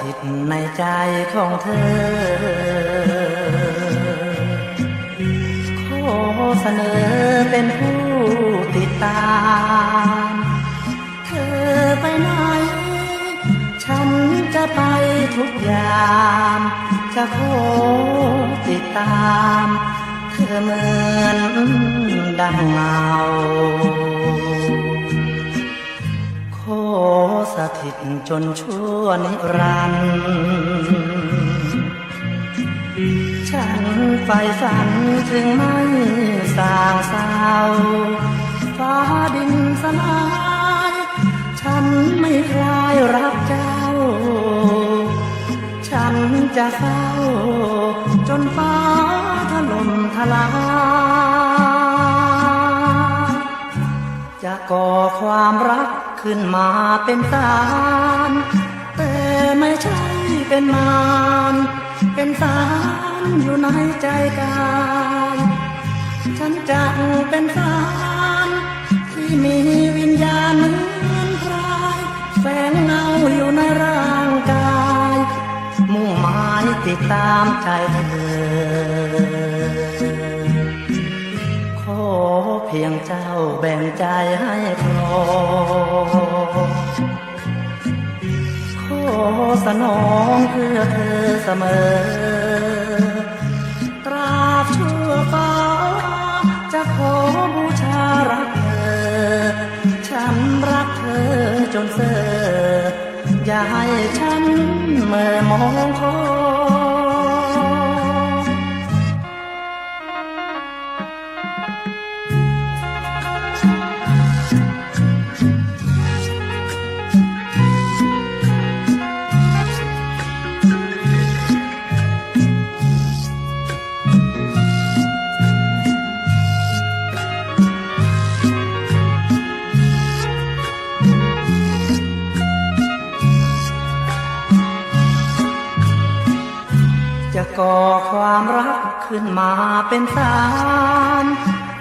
ถิตในใจของเธอ ขอเสนอเป็นผู้ติดตาม เธอไปไหน ฉันจะไปทุกยาม จะขอติดตาม เธอเหมือนดังเงา ถิตจนชั่วนิรันดร์ฉันไฟฝันถึงไม่สางเศร้าฟ้าดินสลาย ฉันไม่คลายรักเจ้า ฉันจะเฝ้าจนฟ้าถล่มทลาย จะก่อความรักขึ้นมาเป็นสารแต่ไม่ใช่เป็นมารเป็นสารอยู่ในใจกายฉันจะเป็นสารที่มีวิญญาณเหมือนพรายแฝงเงาอยู่ในร่างกาย มุ่งหมายติดตามใจเธอ เพียงเจ้าแบ่งใจให้พอขอสนองเพื่อเธอเสมอตราบชั่วฟ้าจะขอบูชารักเธอ ฉันรักเธอจนเสื่ออย่าให้ฉันเมื่อมองคอ จะก่อความรักขึ้นมาเป็นสาร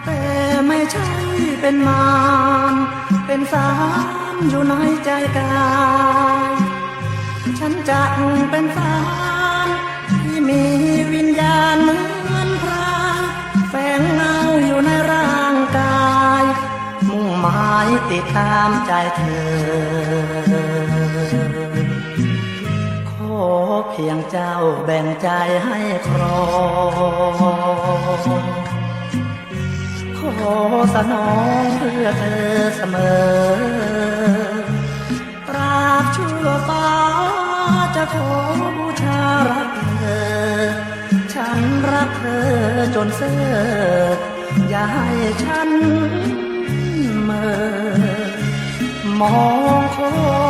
แต่ไม่ใช่เป็นมารเป็นสารอยู่ในใจกาย ฉันจะเป็นสารที่มีวิญญาณเหมือนพรายแฝงเงาอยู่ในร่างกาย มุ่งหมายติดตามใจเธอ เพียงเจ้าแบ่งใจให้ครองขอสนองเพื่อเธอเสมอตราบชั่วฟ้าจะขอบูชารักเธอ ฉันรักเธอจนเสื่ออย่าให้ฉันเมื่อมองคอย